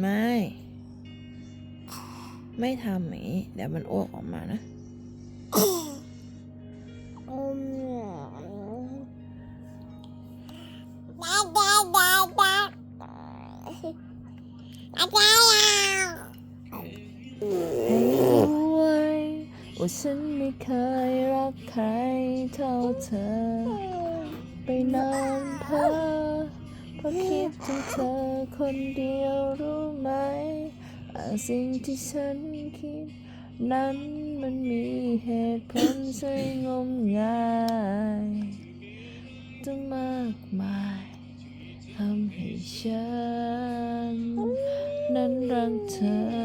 ไม่ ไม่ทำอย่างนี้ เดี๋ยวมันอ้วกออกมานะด้ว้ว่าฉันไม่เคยรักใครเท่าเธอ ไปนอนเพ้อ ราะคิดถึงเธอคนเดียวรู้ไหมสิ่งที่ฉันคิด นั้นมันมีเหตุผลใช่งมงายตั้งมากมายทำให้ฉัน นั้นรักเธอ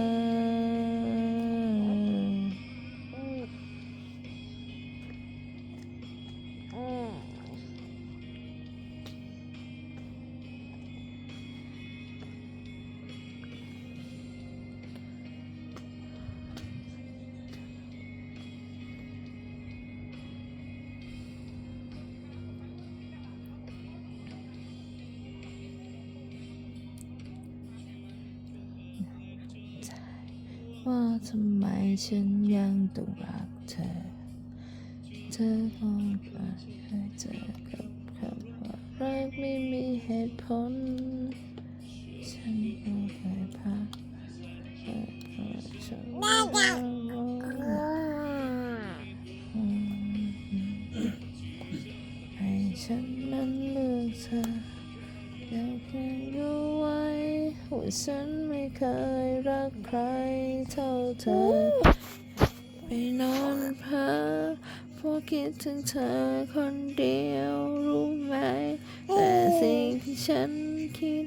ว่าทำไมฉันยังต้องรักเธอ เธอคงไม่เคยเจอกับคำว่ารักไม่มีเหตุผล ฉันก็เคยพักแต่ก็ฉันไม่ได้มองอืมให้ฉันนั้นเลือกเธออยากให้รู้ ว่าฉันไม่เคยรักใครเท่าเธอ ไปนอนเพ้อเพราะคิดถึงเธอคนเดียวรู้ไหม แต่สิ่งที่ฉันคิด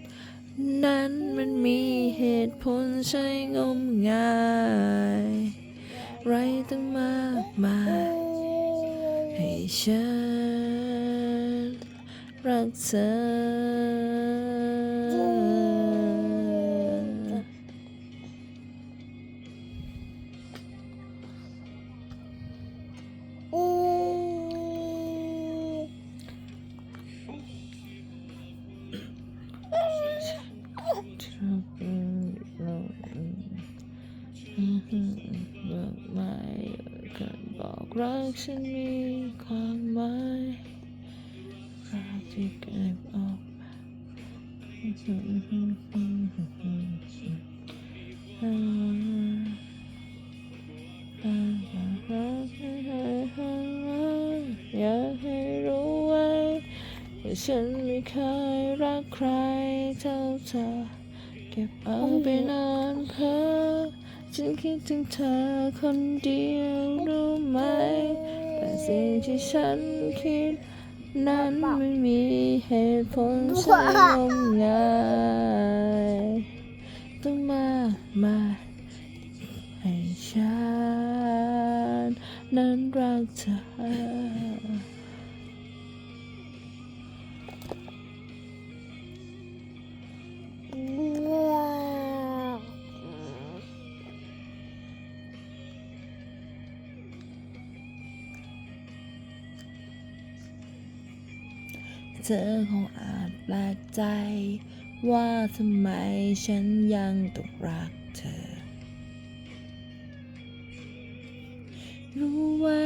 นั้นมันมีเหตุผลใช่งมงาย ไรตั้งมากมายให้ฉันรักเธอ บอกไม่เคยบอกรักฉันมีความหมายรักที่เก็บออกอยากให้รู้ไว้ว่าฉันไม่เคยรักใครเท่าเธอเก็บเอาไปนอนเพ้อ ฉันคิดถึงเธอคนเดียวรู้ไหม แต่สิ่งที่ฉันคิด นั้นไม่มีเหตุผลใช่งมงายต้องมากมายให้ฉันนั้นรักเธอ เธอคงอาจแปลกใจ ว่าทำไมฉันยังต้องรักเธอ รู้ไว้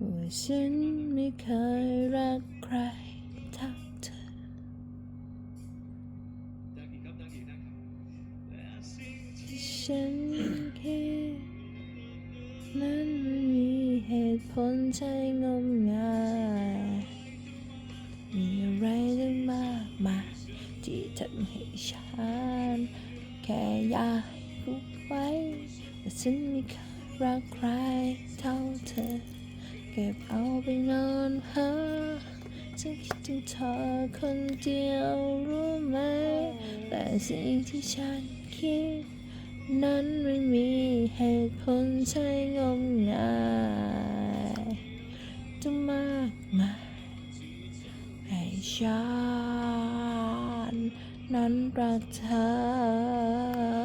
ว่าฉันไม่เคยรักใครเท่าเธอที่ฉันคิดนั้น ตุผลใช่งมงายมีอะไรตั้งมากมายที่ทำให้ฉัน แค่อยากรู้ไว้ว่าฉันไม่เคยรักใครเท่าเธอ เก็บเอาไปนอนเพ้อฉันคิดถึงเธอคนเดียวรู้ไหม แต่สิ่งที่ฉันคิด นั้นไม่มีเหตุผลใช่งมงาย จะมากมายให้ฉันนั้นรักเธอ